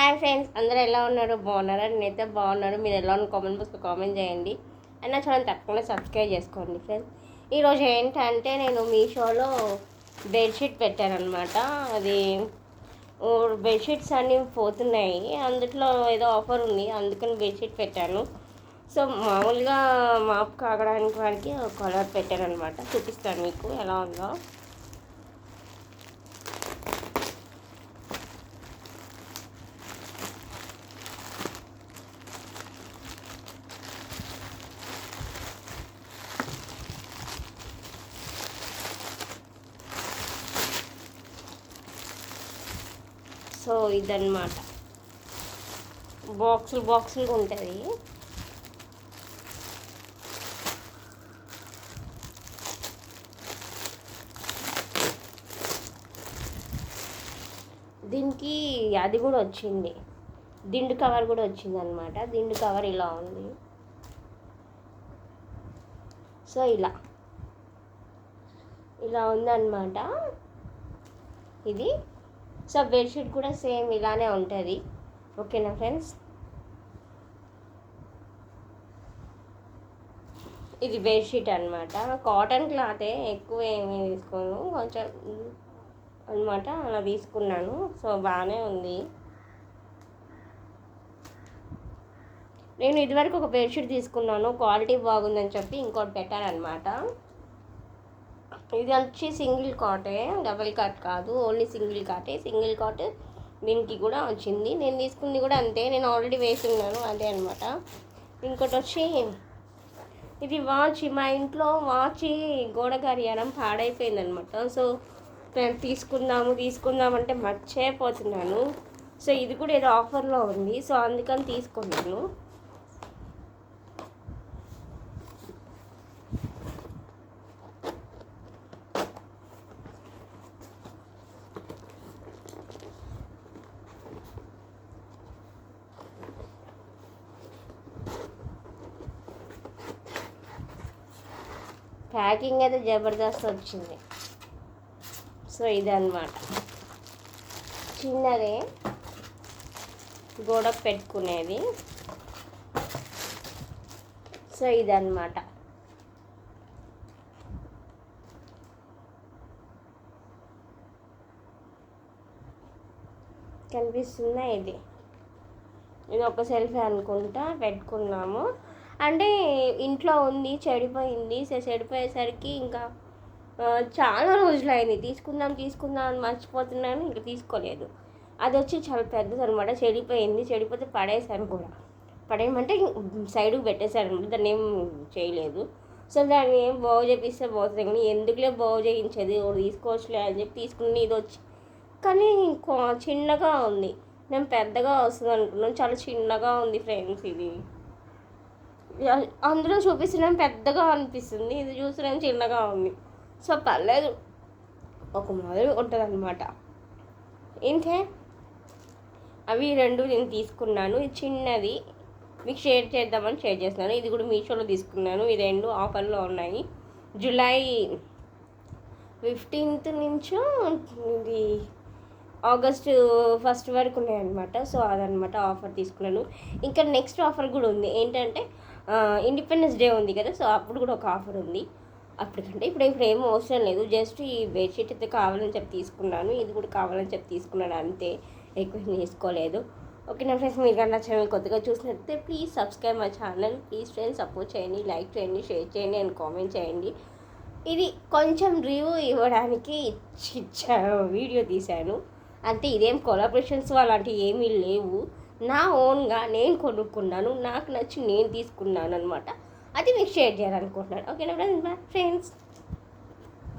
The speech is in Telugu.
హాయ్ ఫ్రెండ్స్ అందరూ ఎలా ఉన్నారు? బాగున్నారా? నేనైతే బాగున్నారు మీరు ఎలా ఉన్న కామెంట్ బాక్స్లో కామెంట్ చేయండి. అండ్ నా ఛానల్ తప్పకుండా సబ్స్క్రైబ్ చేసుకోండి ఫ్రెండ్స్. ఈరోజు ఏంటంటే నేను మీషోలో బెడ్షీట్ పెట్టాను అనమాట అది బెడ్షీట్స్ అన్నీ పోతున్నాయి. అందులో ఏదో ఆఫర్ ఉంది. అందుకని బెడ్షీట్ పెట్టాను. సో మామూలుగా మాప్ కాగడానికి వారికి కలర్ పెట్టాను అనమాట చూపిస్తాను మీకు ఎలా ఉందో. సో ఇదన్నమాట. బాక్సులు బాక్సులుగా ఉంటుంది. దీనికి అది కూడా వచ్చింది. దిండు కవర్ కూడా వచ్చింది అనమాట దిండు కవర్ ఇలా ఉంది. సో ఇలా. ఇలా ఉందన్నమాట. ఇది. సో బెడ్షీట్ కూడా సేమ్ ఇలానే ఉంటుంది. ఓకేనా ఫ్రెండ్స్ ఇది బెడ్షీట్ అనమాట కాటన్ క్లాతే ఎక్కువ ఏమీ తీసుకోను. కొంచెం అనమాట అలా తీసుకున్నాను. సో బాగానే ఉంది. నేను ఇదివరకు ఒక బెడ్షీట్ తీసుకున్నాను. క్వాలిటీ బాగుందని చెప్పి ఇంకోటి పెట్టారనమాట ఇది వచ్చి సింగిల్ కాటే డబల్ కాట్ కాదు ఓన్లీ సింగిల్ కాటే. సింగిల్ కాట్ దీనికి కూడా వచ్చింది. నేను తీసుకుంది కూడా అంతే. నేను ఆల్రెడీ వేసి ఉన్నాను అదే అనమాట ఇంకోటి వచ్చి ఇది వాచ్ మా ఇంట్లో వాచ్ గోడ గడియారం పాడైపోయింది అనమాట సో నేను తీసుకుందాము తీసుకుందామంటే మర్చిపోతున్నాను. సో ఇది కూడా ఏదో ఆఫర్లో ఉంది. సో అందుకని తీసుకున్నాను. ప్యాకింగ్ అయితే జబర్దస్త్ వచ్చింది. సో ఇదన్నమాట. చిన్నదే. గోడ పెట్టుకునేది. సో ఇదన్నమాట. కనిపిస్తుందా ఇది. ఇది ఒక సెల్ఫీ అనుకుంటా పెట్టుకున్నాము. అంటే ఇంట్లో ఉంది చెడిపోయింది. సో చెడిపోయేసరికి ఇంకా చాలా రోజులు అయింది తీసుకుందాం తీసుకుందాం అని మర్చిపోతున్నాను ఇంకా తీసుకోలేదు. అది వచ్చి చాలా పెద్దది అనమాట చెడిపోయింది. చెడిపోతే పడేశాను కూడా. పడేయమంటే సైడ్కి పెట్టేశాను. అనమాట దాన్ని ఏం చేయలేదు. సో దాన్ని ఏం బాగు చేపిస్తే పోతుంది కానీ ఎందుకులే బాగు చేయించేది? తీసుకోవచ్చులే అని చెప్పి తీసుకుని ఇది వచ్చి. కానీ చిన్నగా ఉంది. నేను పెద్దగా వస్తుంది అనుకున్నాను చాలా చిన్నగా ఉంది ఫ్రెండ్స్ ఇది. అందులో చూపిస్తున్నాం పెద్దగా అనిపిస్తుంది. ఇది చూస్తున్నాం చిన్నగా ఉంది. సో పర్లేదు. ఒక మొదలు ఉంటుంది అనమాట ఇంతే అవి రెండు నేను తీసుకున్నాను. ఇది చిన్నది. మీకు షేర్ చేద్దామని షేర్ చేస్తున్నాను. ఇది కూడా మీషోలో తీసుకున్నాను. ఈ రెండు ఆఫర్లో ఉన్నాయి. జూలై ఫిఫ్టీన్త్ నుంచి ఇది ఆగస్ట్ ఫస్ట్ వరకు ఉన్నాయన్నమాట. సో అదనమాట ఆఫర్ తీసుకున్నాను. ఇంకా నెక్స్ట్ ఆఫర్ కూడా ఉంది. ఏంటంటే ఇండిపెండెన్స్ డే ఉంది కదా సో అప్పుడు కూడా ఒక ఆఫర్ ఉంది. అప్పటికంటే ఇప్పుడు ఇప్పుడు ఏం అవసరం లేదు జస్ట్ ఈ బెడ్షీట్ అయితే కావాలని చెప్పి తీసుకున్నాను ఇది కూడా కావాలని చెప్పి తీసుకున్నాను అంతే ఎక్కువ తీసుకోలేదు. ఓకే నా ఫ్రెండ్స్ మీరు నా ఛానల్ కొత్తగా చూసినట్లయితే please subscribe my channel please friends support చేయండి లైక్ చేయండి షేర్ చేయండి అండ్ కామెంట్ చేయండి. ఇది కొంచెం రివ్యూ ఇవ్వడానికి ఇచ్చి వీడియో తీశాను. అంటే ఇదేం కొలాబరేషన్స్ అలాంటివి ఏమీ లేవు. నా ఓన్గా నేను కొనుక్కున్నాను నాకు నచ్చి నేను తీసుకున్నాను అనమాట అది మీకు షేర్ చేయాలనుకుంటున్నాను ఓకేనా ఫ్రెండ్స్ ఫ్రెండ్స్.